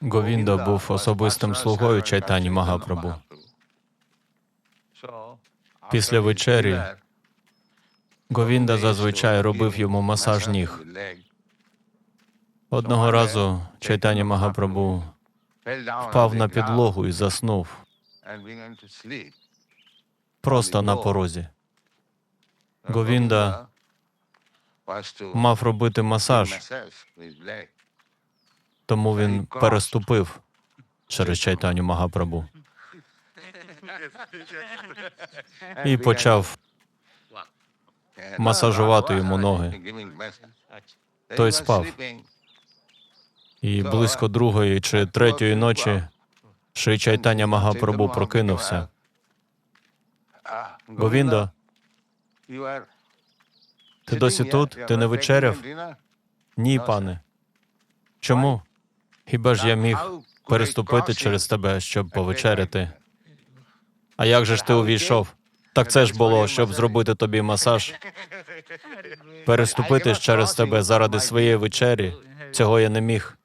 Говінда був особистим слугою Чайтані Магапрабу. Після вечері Говінда зазвичай робив йому масаж ніг. Одного разу Чайтані Магапрабу впав на підлогу і заснув просто на порозі. Говінда мав робити масаж, тому він переступив через Чайтаню Магапрабу і почав масажувати йому ноги. Той спав. І близько другої чи третьої ночі Шри Чайтаня Магапрабу прокинувся. Говіндо, ти досі тут? Ти не вечеряв? Ні, пане. Чому? Хіба ж я міг переступити через тебе, щоб повечеряти? А як же ж ти увійшов? Так це ж було, щоб зробити тобі масаж. Переступити через тебе заради своєї вечері. Цього я не міг.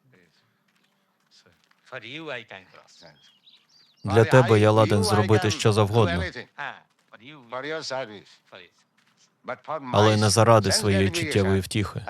Для тебе я ладен зробити що завгодно, але не заради своєї чуттєвої втіхи.